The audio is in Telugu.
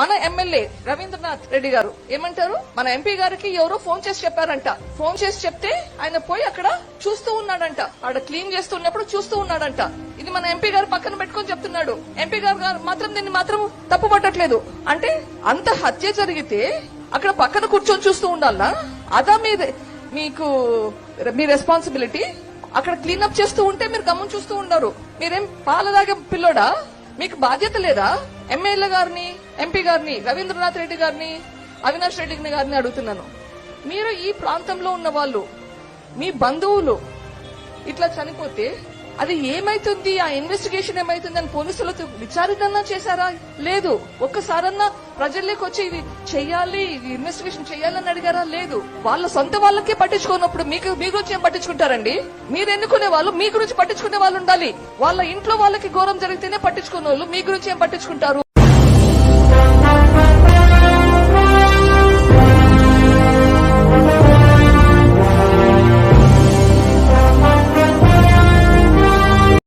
మన ఎమ్మెల్యే రవీంద్రనాథ్ రెడ్డి గారు ఏమంటారు? మన ఎంపీ గారికి ఎవరో ఫోన్ చేసి చెప్పారంట. ఫోన్ చేసి చెప్తే ఆయన పోయి అక్కడ చూస్తూ ఉన్నాడంట. ఆడ క్లీన్ చేస్తున్నప్పుడు చూస్తూ ఉన్నాడంట. ఇది మన ఎంపీ గారు పక్కన పెట్టుకొని చెప్తున్నాడు. ఎంపీ గారు గారు మాత్రం దీన్ని మాత్రం తప్పు పట్టట్లేదు. అంటే అంత హత్య జరిగితే అక్కడ పక్కన కూర్చొని చూస్తూ ఉండాలా? అదా మీ మీకు మీ రెస్పాన్సిబిలిటీ అక్కడ క్లీనప్ చేస్తూ ఉంటే మీరు గమనం చూస్తూ ఉన్నారు మీరేం పాలదాగే పిల్లోడా? మీకు బాధ్యత లేదా? ఎమ్మెల్యే గారిని ఎంపీ గారిని రవీంద్రనాథ్ రెడ్డి గారిని అవినాష్ రెడ్డి గారిని అడుగుతున్నాను. మీరు ఈ ప్రాంతంలో ఉన్న వాళ్ళు మీ బంధువులు ఇట్లా చనిపోతే అది ఏమైతుంది? ఆ ఇన్వెస్టిగేషన్ ఏమైతుంది అని పోలీసులతో విచారణ చేశారా? లేదు. ఒక్కసారన్నా ప్రజల్లోకి వచ్చి ఇది చెయ్యాలి ఇది ఇన్వెస్టిగేషన్ చేయాలని అడిగారా? లేదు. వాళ్ళ సొంత వాళ్ళకే పట్టించుకున్నప్పుడు మీకు మీ గురించి ఏం పట్టించుకుంటారండి? మీరు ఎన్నుకునే వాళ్ళు మీ గురించి పట్టించుకునే వాళ్ళు ఉండాలి. వాళ్ళ ఇంట్లో వాళ్ళకి ఘోరం జరిగితేనే పట్టించుకునే వాళ్ళు మీ గురించి ఏం పట్టించుకుంటారు?